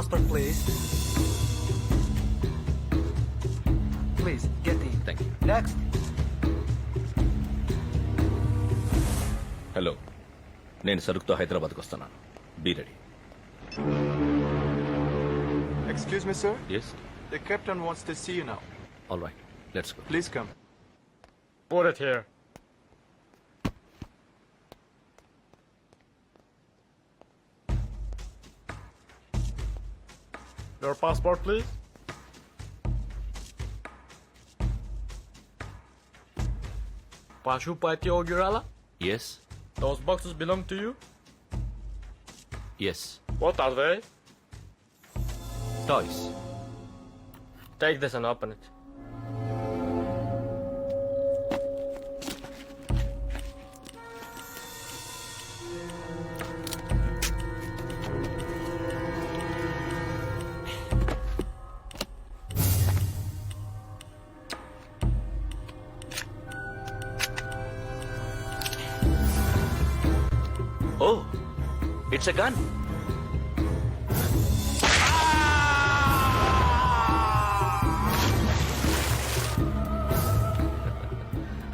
passport, please. Please, get in. Thank you Next. Hello నేను సరుకుతో హైదరాబాద్కి వస్తున్నాను be ready Excuse me, sir. Yes The captain wants to see you now. All right let's go Please come. Put it here. Your passport, please. Pashupati Ogurala? Yes. Those boxes belong to you? Yes. What are they? Toys. Take this and open it. It's a gun. Ah!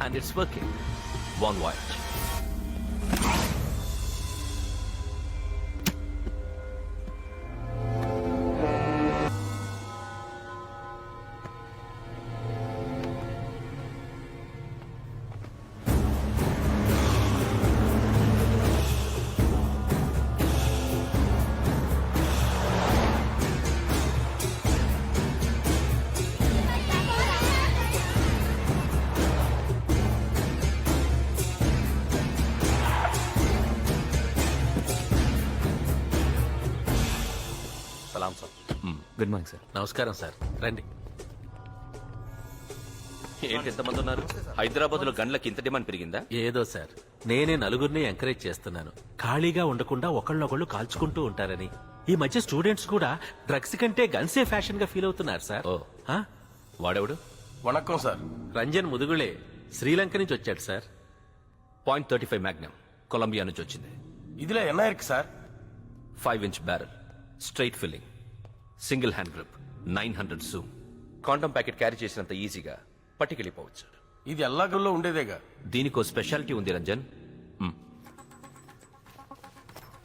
and it's working. One watch. Good morning sir. నమస్కారం sir. రండి. ఏంటి ఎంతమంది ఉన్నారు హైదరాబాద్లో గన్లకి ఇంత demand పెరిగిందా? ఏదో sir. నేనే నలుగురిని ఎంకరేజ్ చేస్తున్నాను. ఖాళీగా ఉండకుండా ఒకళ్ళొకళ్ళు కాల్చుకుంటూ ఉంటారని. ఈ మధ్య స్టూడెంట్స్ కూడా డ్రగ్స్ కంటే గన్సే ఫ్యాషన్గా ఫీల్ అవుతున్నారు సార్. ఓ. ఆ? వాడెవడు? వణక్కం సార్. రంజన్ ముదుగులే శ్రీలంక నుంచి వచ్చాడు sir. Point thirty five magnum. Colombia నుంచి వచ్చింది. ఇదిలో ఎన్ఐఆర్కి sir? Five inch barrel. Straight filling. Single hand grip nine hundred zoom condom packet carry చేసినంత ఈజీగా పట్టుకెళ్ళిపోవచ్చు. ఇది ఎల్లాగల్లో ఉండేదేగా? దీనికో స్పెషాలిటీ ఉంది రంజన్. మ్.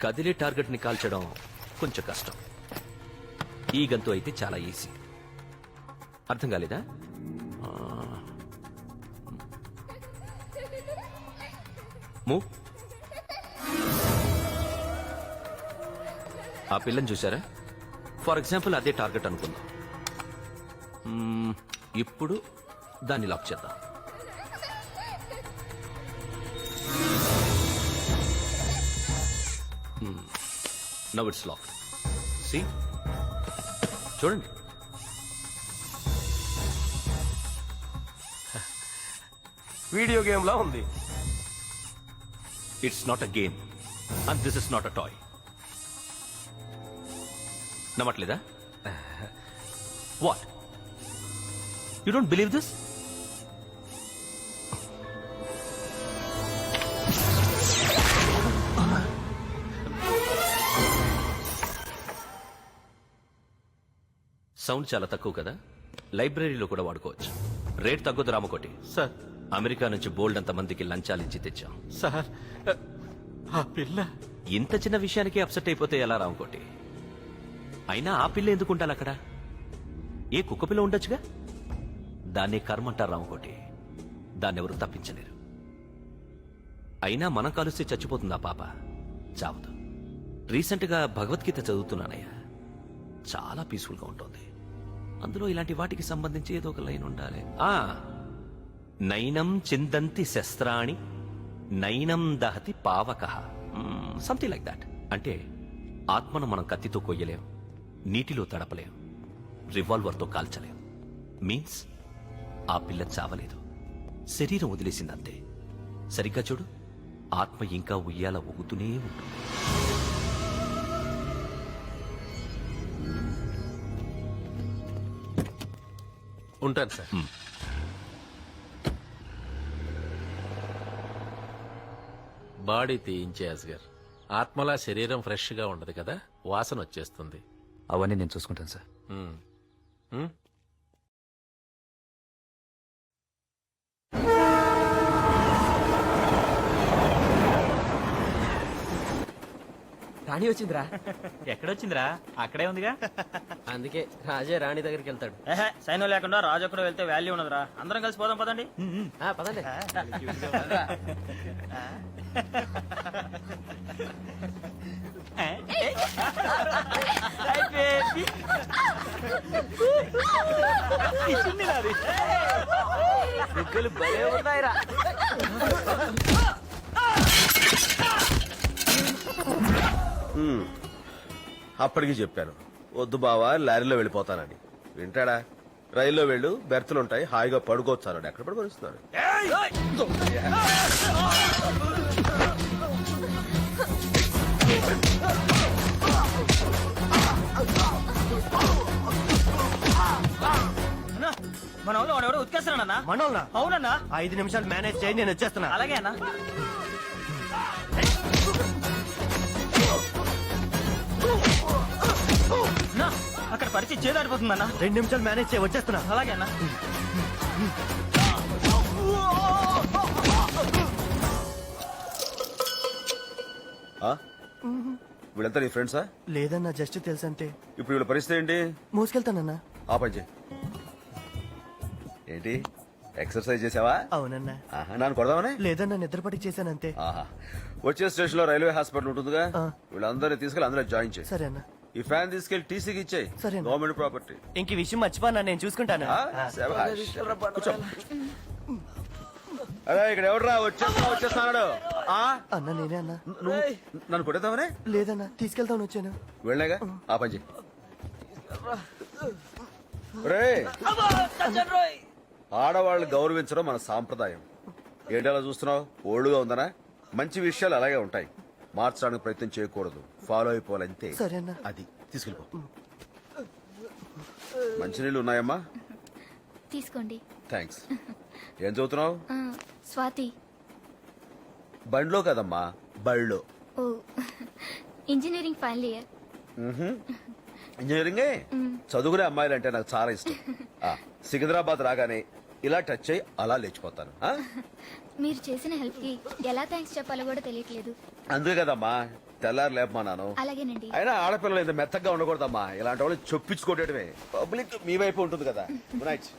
కదిలే టార్గెట్ని కాల్చడం కొంచెం కష్టం. ఈ గంతు అయితే చాలా ఈజీ అర్థం కాలేదా? ఆ. మూవ్ ఆ పిల్లని చూసారా ఫర్ ఎగ్జాంపుల్ అదే టార్గెట్ అనుకుందాం. మ్మ్, ఇప్పుడు దాన్ని లాక్ చేద్దాం. నవ్ ఇట్స్ లాక్ సి చూడండి. వీడియో గేమ్ లా ఉంది. It's not a game and this is not a toy నమ్మట్లేదా? What you don't believe this sound చాలా తక్కువ కదా? లైబ్రరీలో కూడా వాడుకోవచ్చు. రేట్ తగ్గదు రామకోటి సార్ అమెరికా నుంచి బోల్డ్ అంత మందికి లంచాలు ఇచ్చి తెచ్చాం. సార్ ఆ పిల్ల. ఇంత చిన్న విషయానికి అప్సెట్ అయిపోతే ఎలా రామకోటి అయినా ఆ పిల్ల ఎందుకుంటాను అక్కడ? ఏ కుక్క పిల్ల ఉండొచ్చుగా? దాన్ని కర్మ ఒకటి రామకోటి. దాన్ని ఎవరు తప్పించలేరు. అయినా మనం కలిస్తే చచ్చిపోతుందా పాప? చావదు. రీసెంట్గా భగవద్గీత చదువుతున్నానయ్యా. చాలా పీస్ఫుల్గా ఉంటుంది. అందులో ఇలాంటి వాటికి సంబంధించి ఏదో ఒక లైన్ ఉండాలి. ఆ! నైనం చిందంతి శస్త్రాణి నైనం దహతి పావక. సంథింగ్ లైక్ దాట్ అంటే ఆత్మను మనం కత్తితో కొయ్యలేం. నీటిలో తడపలేం రివాల్వర్తో కాల్చలేం మీన్స్ ఆ పిల్ల చావలేదు. శరీరం వదిలేసిందంతే. సరిగ్గా చూడు ఆత్మ ఇంకా ఉయ్యాల ఊగుతూనే ఉంటుంది. ఉంటాను సార్. బాడీ తీయించే అస్గర్ ఆత్మలా శరీరం ఫ్రెష్గా ఉండదు కదా వాసన వచ్చేస్తుంది. అవన్నీ నేను చూసుకుంటాను సార్. రాణి వచ్చిందిరా. ఎక్కడొచ్చిందిరా? అక్కడే ఉందిగా? అందుకే రాజే రాణి దగ్గరికి వెళ్తాడు. సైన్యం లేకుండా రాజు ఒక్కడు వెళ్తే వాల్యూ ఉండదురా. అందరం కలిసి పోదాం పదండి. ఆ, పదండి. బుగ్గలు భలే ఉన్నాయిరా. అప్పటికి చెప్పాను. వద్దు బావా లారీలో వెళ్ళిపోతానని. వింటాడా? రైల్లో వెళ్ళు బెర్తులు ఉంటాయి హాయిగా పడుకోవచ్చు అన్నాడు ఎక్కడ పడుకొనిస్తున్నాడు? మన వాళ్ళు వాడెవడో ఉతికేస్తున్నాడన్నా. మనోళ్ళ అవునన్నా. ఐదు నిమిషాలు మేనేజ్ చేయి నేను వచ్చేస్తున్నా. అలాగే అన్నా. అక్కడ పరిస్థితి చేదాడిపోతుందన్నా రెండు నిమిషాలు మేనేజ్ చేయి వచ్చేస్తున్నా. అలాగే అన్నా? వీళ్ళంతా నీ ఫ్రెండ్సా లేదన్నా జస్ట్ తెలుసంతే. ఇప్పుడు వీళ్ళ పరిస్థితి ఏంటి? మోసుకెళ్తానన్నా. ఆ పని చేయి. ఏంటి? ఎక్సర్సైజ్ చేసావా? అవునన్నా. ఆహా, నన్ను కొడదామనే? లేదన్నా నిద్రపట్టి చేశానంతే. ఆహా. వచ్చే స్టేషన్లో రైల్వే హాస్పిటల్ ఉంటుందిగా. ఆ. వీళ్ళందరినీ తీసుకెళ్ళి అందులో జాయిన్ చేయి. సరే అన్న. ఈ ఫ్యాన్ తీసుకెళ్ళి టీసీకి ఇచ్చేయి. సరే. గవర్నమెంట్ ప్రాపర్టీ ఇంక ఈ విషయం మర్చిపోనా నేను చూసుకుంటాను. కూర్చో. అరే ఇక్కడ ఎవడరా? వచ్చేస్తా వచ్చేస్తున్నాడు. ఆ? అన్న నేనే అన్నా. నువ్వు నన్ను కొట్టేద్దామనే? లేదన్నా తీసుకెళ్తాను వచ్చాను. వెళ్ళాగా? ఆ పని చెయ్యి రేయ్, ఆడవాళ్ళని గౌరవించడం మన సాంప్రదాయం. ఏంటి అలా చూస్తున్నావు? ఓల్డ్గా ఉందనా? మంచి విషయాలు అలాగే ఉంటాయి. మార్చడానికి ప్రయత్నం చేయకూడదు. ఫాలో అయిపోవాలంతే సరే అన్న. అది. తీసుకెళ్ళిపో. మంచినీళ్ళు ఉన్నాయమ్మా. తీసుకోండి. థ్యాంక్స్ ఏం చదువుతున్నావు? ఆ, స్వాతి. బండ్లో కదమ్మా. బళ్ళో. ఓ ఇంజనీరింగ్ ఫైనల్ ఇయర్. ఇంజనీరింగే? చదువుకునే అమ్మాయిలు అంటే నాకు చాలా ఇష్టం. ఆ, సికింద్రాబాద్ రాగానే ఇలా టచ్ అయ్యి అలా లేచిపోతాను. ఆ? మీరు చేసిన హెల్ప్కి ఎలా థ్యాంక్స్ చెప్పాలో కూడా తెలియట్లేదు. అందుకే కదమ్మా. తెల్లారు లేపమన్నాను. అలాగేనండి. అయినా ఆడపిల్లలు ఇంత మెత్తగా ఉండకూడదమ్మా. ఇలాంటి వాళ్ళు చొప్పించుకోవటమే పబ్లిక్ మీ వైపు ఉంటుంది కదా. గుడ్ నైట్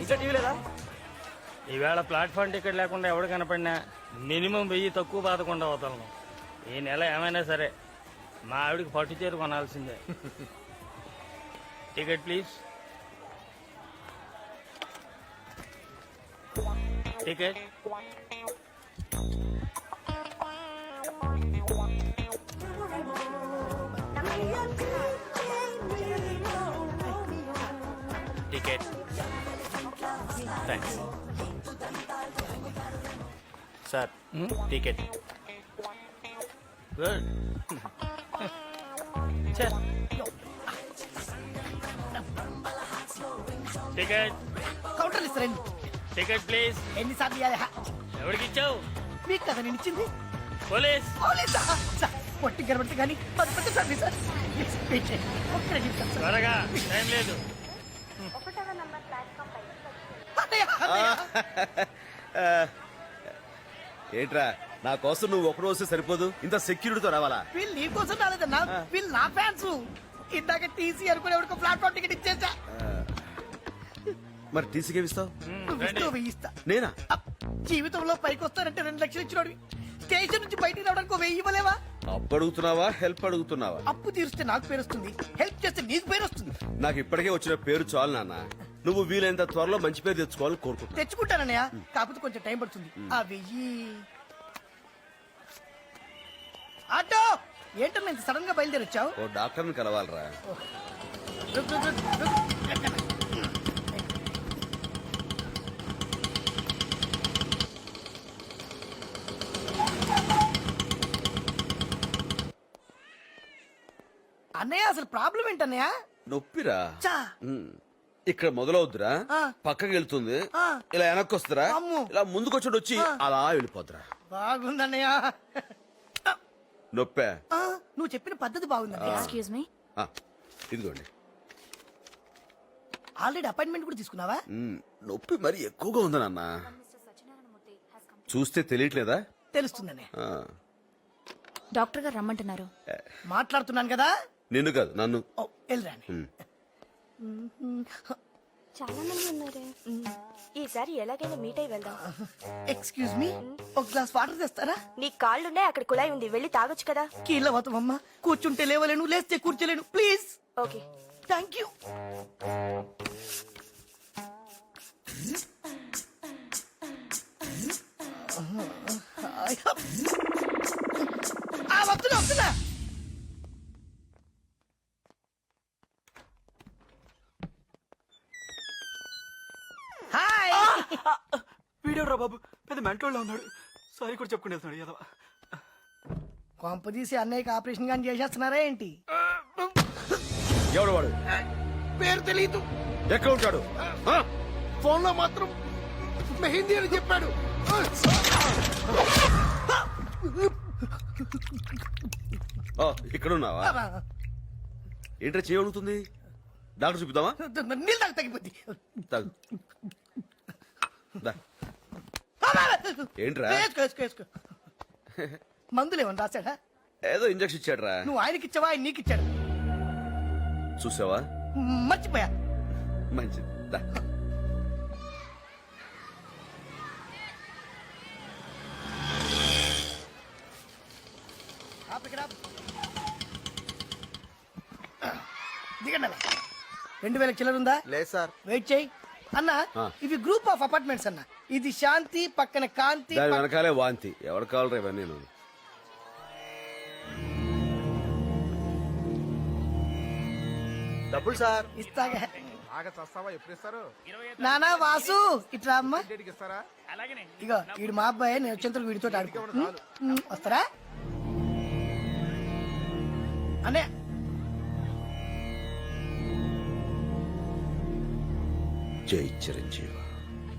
ఇంకా టీవీ లేదా ఈవేళ ప్లాట్ఫామ్ టికెట్ లేకుండా ఎవడు కనపడినా మినిమం వెయ్యి తక్కువ బాధకుండా అవుతాను ఈ నెల ఏమైనా సరే మా ఆవిడకి పట్టు చీర కొనాల్సిందే. Ticket please. Ticket ticket thanks sir ticket good ticket counter ఇస్తారండి టికెట్ ప్లీజ్ ఎన్నిసార్లు ఇవ్వాలి? ఎవరికి ఇచ్చావు? మీకు కదా నేను ఇచ్చింది. పోలీస్. అవులేదా? సార్ పొట్టి గడబడితే కానీ పది పది సార్ సార్. ఒక్క నిమిషం సార్. త్వరగా టైం లేదు. అన్నయ్య, అన్నయ్య. ఏంట్రా నా కోసం నువ్వు ఒకడు వస్తే సరిపోదు. ఇంత సెక్యూరిటీతో రావాలా? వీళ్ళు నీ కోసం రాలేదన్నా వీళ్ళు నా ఫ్యాన్స్. ఇందాక టీసీ అనుకునే ఎవరికో ప్లాట్ఫామ్ టికెట్ ఇచ్చేసా. మరి టీసీకి ఇస్తావు? నువ్వు ఇస్తూ వెయ్యి ఇస్తా. నేనా? అప్, జీవితంలో పైకి వస్తానంటే రెండు లక్షలు ఇచ్చినోడివి స్టేషన్ నుంచి బయటికి రావడానికి ఓ వెయ్యి ఇవ్వలేవా? అప్పు అడుగుతున్నావా? హెల్ప్ అడుగుతున్నావా? అప్పు తీరిస్తే నాకు పేరు వస్తుంది. హెల్ప్ చేస్తే నీకు పేరు వస్తుంది. నాకు ఇప్పటికే వచ్చిన పేరు చాలు నాన్న. నువ్వు వీలైనంత త్వరలో మంచి పేరు తెచ్చుకోవాలని కోరుకుంటున్నా. తెచ్చుకుంటానన్నయ్య కాకపోతే కొంచెం టైం పడుతుంది. ఆ వెయ్యి. ఆటో! ఏంటన్నా ఇంత సడన్గా బయలుదేరి వచ్చావు ఓ డాక్టర్ని కలవాలరా. రుక్, రుక్, రుక్, రుక్. అన్నయ్య అసలు ప్రాబ్లం ఏంటన్నయ్య? నొప్పిరా? చా. ఇక్కడ మొదలవుద్దురా. ఆ. పక్కకి వెళ్తుంది. ఇలా వెనక్కి వస్తురా అమ్ము. ఇలా ముందుకొచ్చి వచ్చి అలా వెళ్ళిపోతురా బాగుందన్నయ్య. నొప్పే? ఆ, నువ్వు చెప్పిన పద్ధతి బాగుందన్నయ్య. ఎక్స్క్యూజ్ మీ ఆ, ఇదిగోండి. ఆల్రెడీ అపాయింట్మెంట్ కూడా తీసుకున్నావా? నొప్పి మరి ఎక్కువగా ఉంది నాన్న చూస్తే తెలియట్లేదా? తెలుస్తుందన్నయ్య. ఆ, డాక్టర్ గారు రమ్మంటున్నారు. మాట్లాడుతున్నాను కదా? నిన్ను కాదు నన్ను. ఓ, వెళ్ళరాని. చాలా మంది ఉన్నారే. ఈసారి ఎలాగైనా మీట్ అయి వెళ్దాం. ఎక్స్క్యూజ్ మీ ఒక గ్లాస్ వాటర్ తెస్తారా? నీ కాళ్ళున్నాయి అక్కడ కుళాయి ఉంది. వెళ్ళి తాగొచ్చు కదా. కీళ్ళ పోతామమ్మా కూర్చుంటే లేవలేను లేస్తే కూర్చోలేను. ప్లీజ్ ఓకే థ్యాంక్ యూ ఆ, వస్తున్నా వస్తున్నా హాయ్ వీడియో బాబు. పెద్ద మెంటోళ్ళ ఉన్నాడు. సారీ కూడా చెప్పుకుని వెళ్తున్నాడు యాదవ. కొంప తీసి అన్నయ్యకి ఆపరేషన్ కానీ చేసేస్తున్నారా ఏంటి? ఎవడు వాడు? పేరు తెలియదు ఎక్కడ ఉంటాడు? ఫోన్లో మాత్రం మెహిందీ అని చెప్పాడు. ఆ, ఇక్కడ ఉన్నావా ఏంట్రా చేయగలుగుతుంది డాక్టర్ చూపిద్దామా? నీళ్ళు తాగి తగ్గిపోద్ది. తాగు. ఏంట్రా? వేసుకో, వేసుకో, వేసుకో. మందులు ఏమన్నా రాశాడా? ఏదో ఇంజక్షన్ ఇచ్చాడ్రా. నువ్వు ఆయనకి ఇచ్చావా? ఆయన నీకు ఇచ్చాడు? చూసావా? మర్చిపోయా. మంచిది. దా. ఆపు ఇక్కడ ఆపు. దిగండి అలా. రెండు వేల చిల్లర ఉందా లేదు సార్. వెయిట్ చేయి. అన్న ఆ. ఇవి గ్రూప్ ఆఫ్ అపార్ట్మెంట్స్ అన్న. ఇది శాంతి పక్కన కాంతి దాని వెనకాలే వాంతి. ఎవరు కావాలరా ఇవన్నీ నేను డబ్బులు సార్. ఇస్తాగా. బాగా చస్తావా ఎప్పుడు ఇస్తారు? నానా వాసు ఇట్రా అమ్మా. డేట్కి ఇస్తారా? ఇగో వీడు మా అబ్బాయి నేను వచ్చేంతలో వీడితో ఆడుకో. వస్తారా? అనే జై చిరంజీవి.